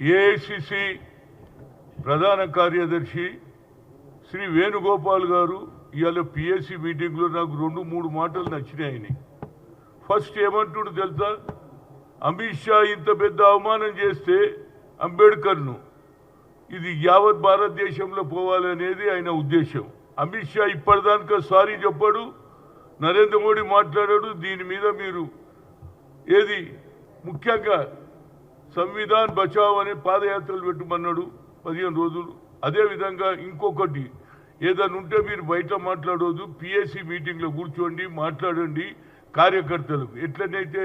AICC ప్రధాన కార్యదర్శి శ్రీ వేణుగోపాల్ గారు ఇవాళ పిఎస్సి మీటింగ్లో నాకు రెండు మూడు మాటలు నచ్చినాయని. ఫస్ట్ ఏమంటుడు తెలుసా? అమిత్ షా ఇంత పెద్ద అవమానం చేస్తే అంబేద్కర్ను ఇది యావత్ భారతదేశంలో పోవాలనేది ఆయన ఉద్దేశం. అమిత్ షా ఇప్పటిదాకా సారీ చెప్పాడు నరేంద్ర మోడీ మాట్లాడాడు దీని మీద మీరు ఏది ముఖ్యంగా సంవిధాన్ బచావ్ అనే పాదయాత్రలు పెట్టమన్నాడు పదిహేను రోజులు. అదేవిధంగా ఇంకొకటి ఏదైనా ఉంటే మీరు బయట మాట్లాడవద్దు పిఎస్సి మీటింగ్లో కూర్చోండి మాట్లాడండి కార్యకర్తలకు. ఎట్లనైతే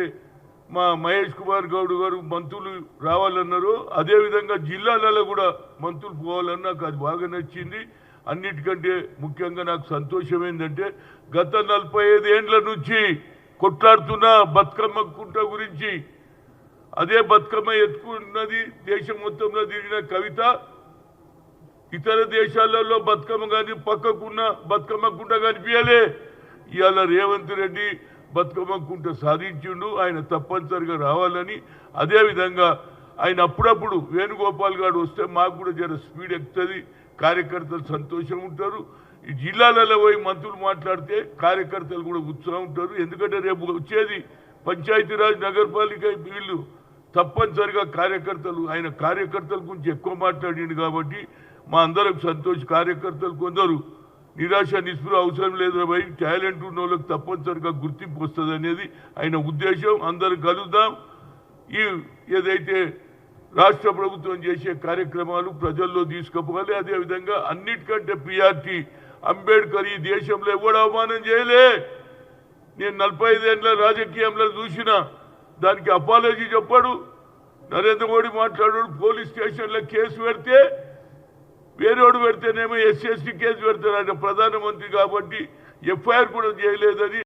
మా మహేష్ కుమార్ గౌడ్ గారు మంత్రులు రావాలన్నారు అదేవిధంగా జిల్లాలలో కూడా మంత్రులు పోవాలని నాకు అది బాగా నచ్చింది. అన్నిటికంటే ముఖ్యంగా నాకు సంతోషం ఏంటంటే గత నలభై ఐదు ఏండ్ల నుంచి కొట్లాడుతున్న బతుకమ్మ కుంట గురించి అదే బతుకమ్మ ఎత్తుకున్నది దేశం మొత్తంలో తిరిగిన కవిత. ఇతర దేశాలలో బతుకమ్మ కానీ పక్కకున్న బతుకమ్మ కుంట కనిపించలే. ఇవాళ రేవంత్ రెడ్డి బతుకమ్మ కుంట సాధించిండు ఆయన తప్పనిసరిగా రావాలని. అదేవిధంగా ఆయన అప్పుడప్పుడు వేణుగోపాల్ గారు వస్తే మాకు కూడా జర స్పీడ్ ఎక్కుతుంది కార్యకర్తలు సంతోషం ఉంటారు. ఈ జిల్లాలలో పోయి మంత్రులు మాట్లాడితే కార్యకర్తలు కూడా ఉత్సాహం ఉంటారు. ఎందుకంటే రేపు వచ్చేది పంచాయతీరాజ్ నగరపాలిక వీళ్ళు తప్పనిసరిగా కార్యకర్తలు ఆయన కార్యకర్తల గురించి ఎక్కువ మాట్లాడిండు కాబట్టి మా అందరం సంతోష కార్యకర్తలు కొందరు. నిరాశ నిస్పృహ అవసరం లేదు భయ్ టాలెంట్ ఉన్న వాళ్ళకి తప్పనిసరిగా గుర్తింపు వస్తుంది అనేది ఆయన ఉద్దేశం. అందరం కలుద్దాం. ఈ ఏదైతే రాష్ట్ర ప్రభుత్వం చేసే కార్యక్రమాలు ప్రజల్లో తీసుకుపోవాలి. అదేవిధంగా అన్నిటికంటే పిఆర్టీ అంబేద్కర్ ఈ దేశంలో ఎవడు అవమానం చేయలే? నేను నలభై ఐదేళ్ళ రాజకీయంలో చూసినా దానికి అపాలజీ చెప్పాడు. నరేంద్ర మోడీ మాట్లాడాడు పోలీస్ స్టేషన్లో కేసు పెడితే వేరేవాడు పెడితేనేమో ఎస్సీ కేసు పెడతాడు ఆయన ప్రధానమంత్రి కాబట్టి ఎఫ్ఐఆర్ కూడా చేయలేదని